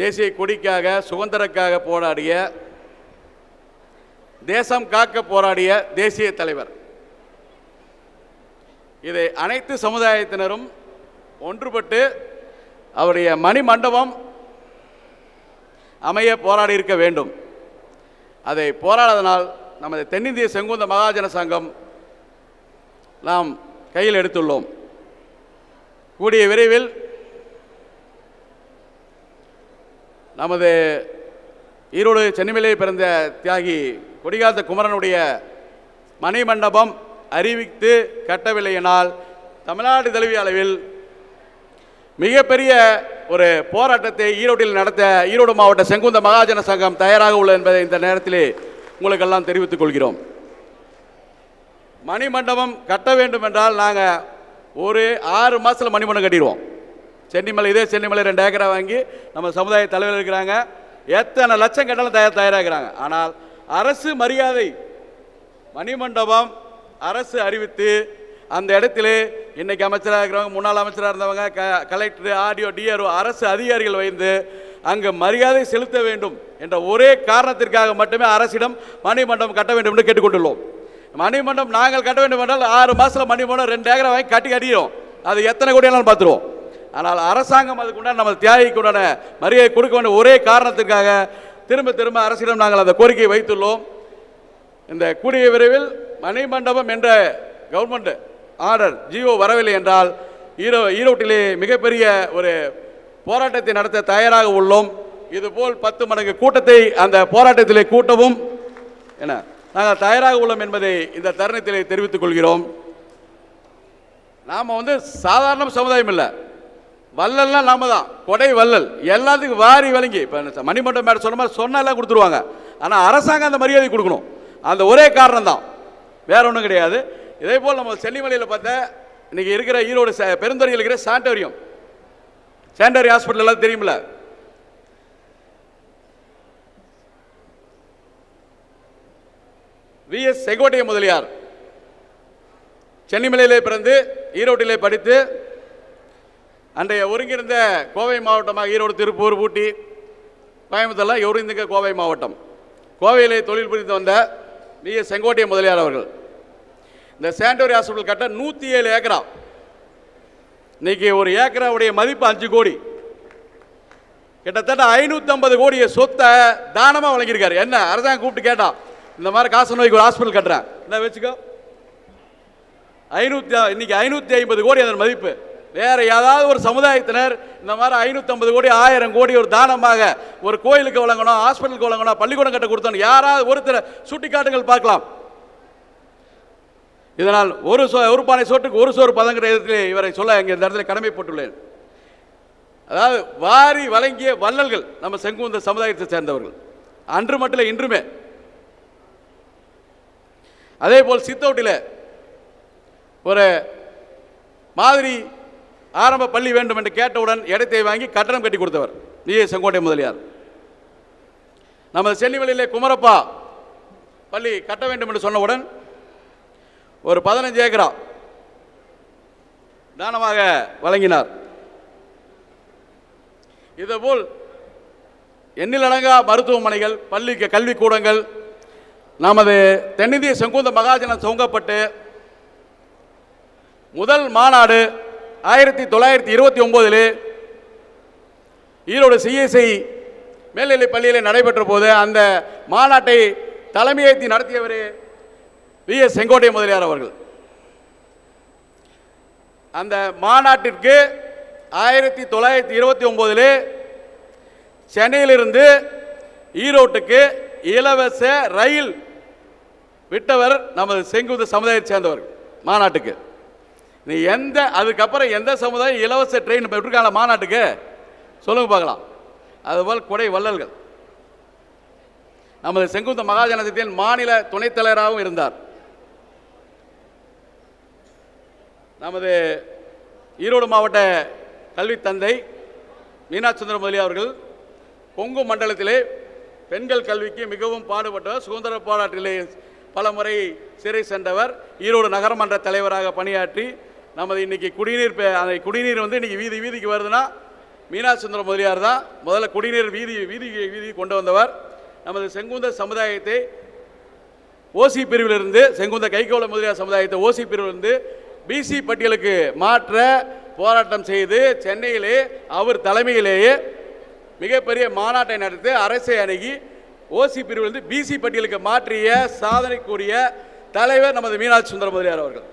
தேசிய கொடிக்காக சுதந்திரக்காக போராடிய தேசம் காக்க போராடிய தேசிய தலைவர். இதை அனைத்து சமுதாயத்தினரும் ஒன்றுபட்டு அவருடைய மணி மண்டபம் அமைய போராடி இருக்க வேண்டும். அதை போராடாதனால் நமது தென்னிந்திய செங்குந்த மகாஜன சங்கம் நாம் கையில் எடுத்துள்ளோம். கூடிய விரைவில் நமது ஈரோடு சென்னிமலையை பிறந்த தியாகி கொடிகாத்த குமரனுடைய மணிமண்டபம் அறிவித்து கட்டவில்லையினால் தமிழ்நாடு தழுவிய அளவில் மிகப்பெரிய ஒரு போராட்டத்தை ஈரோட்டில் நடத்த ஈரோடு மாவட்ட செங்குந்த மகாஜன சங்கம் தயாராக உள்ளது என்பதை இந்த நேரத்திலே உங்களுக்கெல்லாம் தெரிவித்துக் கொள்கிறோம். மணிமண்டபம் கட்ட வேண்டும் என்றால் நாங்கள் ஒரு ஆறு மாதத்தில் மணிமண்டபம் கட்டிடுவோம். சென்னிமலை இதே சென்னிமலை ரெண்டு ஏக்கரா வாங்கி நம்ம சமுதாய தலைவர் இருக்கிறாங்க. எத்தனை லட்சம் கட்டணம் தயார் தயாராகிறாங்க. ஆனால் அரசு மரியாதை மணிமண்டபம் அரசு அறிவித்து அந்த இடத்திலே இன்னைக்கு அமைச்சராக இருக்கிறவங்க முன்னாள் அமைச்சராக இருந்தவங்க க கலெக்டர் ஆர்டிஓ டிஆர்ஓ அரசு அதிகாரிகள் வைந்து அங்கு மரியாதை செலுத்த வேண்டும் என்ற ஒரே காரணத்திற்காக மட்டுமே அரசிடம் மணிமண்டபம் கட்ட வேண்டும் என்று கேட்டுக்கொண்டுள்ளோம். மணிமண்டபம் நாங்கள் கட்ட வேண்டும் என்றால் ஆறு மாதத்தில் மணிமண்டபம் ரெண்டு ஏக்கரை வாங்கி கட்டி கட்டிடுவோம் அது எத்தனை கோடியாலும் பார்த்துருவோம். ஆனால் அரசாங்கம் அதுக்கு உண்டான நம்ம தியாகிக்கு உண்டான மரியாதை கொடுக்க வேண்டிய ஒரே காரணத்திற்காக திரும்ப திரும்ப அரசிடம் நாங்கள் அந்த கோரிக்கையை வைத்துள்ளோம். இந்த கூடிய விரைவில் மணிமண்டபம் என்ற கவர்மெண்ட் ஆர்டர் ஜியோ வரவில்லை என்றால் ஈரோ ஈரோட்டிலே மிகப்பெரிய ஒரு போராட்டத்தை நடத்த தயாராக உள்ளோம். இதுபோல் பத்து மடங்கு கூட்டத்தை அந்த போராட்டத்திலே கூட்டவும் என நாங்கள் தயாராக உள்ளோம் என்பதை இந்த தருணத்திலே தெரிவித்துக் கொள்கிறோம். நாம் வந்து சாதாரண சமுதாயம் இல்லை. வள்ளல்லாம் நாம தான். கொடை வள்ளல். எல்லாத்துக்கும் வாரி வழங்கி இப்போ மணிமண்டபம் மேடம் சொன்ன மாதிரி சொன்னெல்லாம் கொடுத்துருவாங்க. ஆனால் அரசாங்கம் அந்த மரியாதை கொடுக்கணும். அந்த ஒரே காரணம் தான். வேற ஒன்றும் கிடையாது. இதே போல் நம்ம செல்லிமலையில் பார்த்தா இன்னைக்கு இருக்கிற ஈரோடு ச- பெருந்துறையில் இருக்கிற சாண்டோரியம். சாண்டோரி ஹாஸ்பிட்டல் எல்லாம் தெரியுமில்ல? விஎஸ் செங்கோட்டைய முதலியார். சென்னிமலையிலே பிறந்து ஈரோட்டிலே படித்து அன்றைய ஒருங்கிருந்த கோவை மாவட்டமாக ஈரோடு திருப்பூர் ஊட்டி கோயம்புத்தூர்லாம் ஒருங்கிருந்த கோவை மாவட்டம். கோவையிலே தொழில் புரிந்து வந்த வி செங்கோட்டை முதலியார் அவர்கள். இந்த சாண்டோரி ஹாஸ்பிட்டல் கட்ட நூற்றி ஏழு ஏக்கரா. இன்றைக்கி ஒரு ஏக்கராவுடைய மதிப்பு அஞ்சு கோடி. கிட்டத்தட்ட ஐநூற்றம்பது கோடிய சொத்தை தானமாக வழங்கியிருக்காரு. என்ன? அரசாங்கம் கூப்பிட்டு கேட்டான் இந்த மாதிரி காசு நோய்க்கு ஒரு ஹாஸ்பிட்டல் கட்டுறேன். என்ன வச்சுக்கோ? ஐநூற்றி இன்னைக்கு ஐநூற்றி ஐம்பது கோடி அதன் மதிப்பு. வேற ஏதாவது ஒரு சமுதாயத்தினர் இந்த மாதிரி ஐநூற்றம்பது கோடி ஆயிரம் கோடி ஒரு தானமாக ஒரு கோயிலுக்கு வழங்கணும் ஹாஸ்பிட்டலுக்கு வழங்கணும் பள்ளிக்கூடம் கட்ட கொடுத்தோம் யாராவது ஒருத்தர் சுட்டிக்காட்டுங்கள் பார்க்கலாம். இதனால் ஒரு சோ ஒரு பானை சோட்டுக்கு ஒரு சோறு பதங்கிற இடத்திலே இவரை சொல்ல இங்கே இந்த இடத்துல கடமைப்பட்டுள்ளேன். அதாவது வாரி வழங்கிய வள்ளல்கள் நம்ம செங்குந்த சமுதாயத்தை சேர்ந்தவர்கள். அன்று மட்டும் இல்லை இன்றுமே. அதே போல் சித்தோட்டில் ஒரு மாதிரி ஆரம்ப பள்ளி வேண்டும் என்று கேட்டவுடன் இடத்தை வாங்கி கட்டணம் கட்டி கொடுத்தவர். நீ செங்கோட்டை முதலியார். நமது செல்லிவெளியிலே குமரப்பா பள்ளி கட்ட வேண்டும் என்று சொன்னவுடன் ஒரு பதினஞ்சு ஏக்கரா தானமாக வழங்கினார். இதேபோல் எண்ணிலடங்கா மருத்துவமனைகள் பள்ளி கல்விக்கூடங்கள் நமது தென்னிந்திய செங்குந்த மகாஜனம் துவங்கப்பட்டு முதல் மாநாடு ஆயிரத்தி தொள்ளாயிரத்தி இருபத்தி ஒம்போதில் ஈரோடு சிஎஸ்ஐ மேல்நிலை பள்ளியில் நடைபெற்ற போது அந்த மாநாட்டை தலைமையேற்றி நடத்தியவர் வி எஸ் செங்கோட்டை முதலியார் அவர்கள். அந்த மாநாட்டிற்கு ஆயிரத்தி தொள்ளாயிரத்தி இருபத்தி ஒம்போதில் சென்னையிலிருந்து ஈரோட்டுக்கு இலவச ரயில் விட்டவர் நமது செங்குத்து சமுதாயத்தை சேர்ந்தவர் மாநாட்டுக்கு. நீ எந்த அதுக்கப்புறம் எந்த சமுதாயம் இலவச ட்ரெயின் விட்டுருக்காங்க மாநாட்டுக்கு? சொல்லுங்க பார்க்கலாம். அதுபோல் கொடை வள்ளல்கள். நமது செங்குந்த மகாஜனத்தின் மாநில துணைத் தலைவராகவும் இருந்தார். நமது ஈரோடு மாவட்ட கல்வி தந்தை மீனாட்சந்திர முதலி அவர்கள் கொங்கு மண்டலத்திலே பெண்கள் கல்விக்கு மிகவும் பாடுபட்டவர் சுதந்திர போராட்டிலே பல முறை சிறை சென்றவர் ஈரோடு நகரமன்ற தலைவராக பணியாற்றி நமது இன்னைக்கு குடிநீர் பே- அந்த குடிநீர் வந்து இன்னைக்கு வீதி வீதிக்கு வருதுன்னா மீனாட்சி முதலியார் தான் முதல்ல குடிநீர் வீதி வீதி வீதி கொண்டு வந்தவர். நமது செங்குந்த சமுதாயத்தை ஓசி பிரிவிலிருந்து செங்குந்த கைகோள முதலியார் சமுதாயத்தை ஓசி பிரிவிலிருந்து பிசி பட்டியலுக்கு மாற்ற போராட்டம் செய்து சென்னையிலே அவர் தலைமையிலேயே மிகப்பெரிய மாநாட்டை நடத்தி அரசை அணுகி ஓசி பிரிவிலிருந்து பிசி பட்டியலுக்கு மாற்றிய சாதனைக்குரிய தலைவர் நமது மீனாட்சி சுந்தர முதலியார் அவர்கள்.